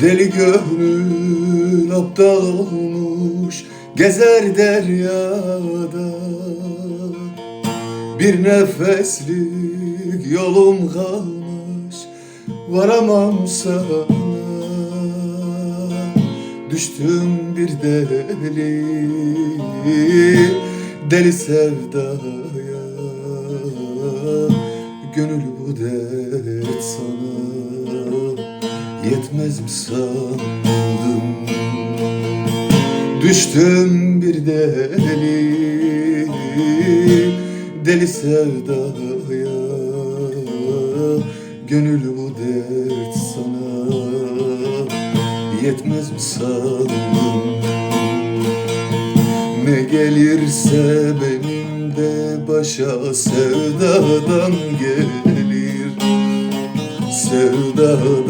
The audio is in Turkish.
Deli gönül aptal olmuş Gezer deryada. Bir nefeslik yolum kalmış Varamam sana. Düştüm bir deli Deli sevdaya. Gönül bu dert sana Yetmez mi sandım? Düştüm bir deli Deli sevdaya. Gönül bu dert sana. Yetmez mi sandım? Ne gelirse benim de başa sevdadan gelir. Sevdadan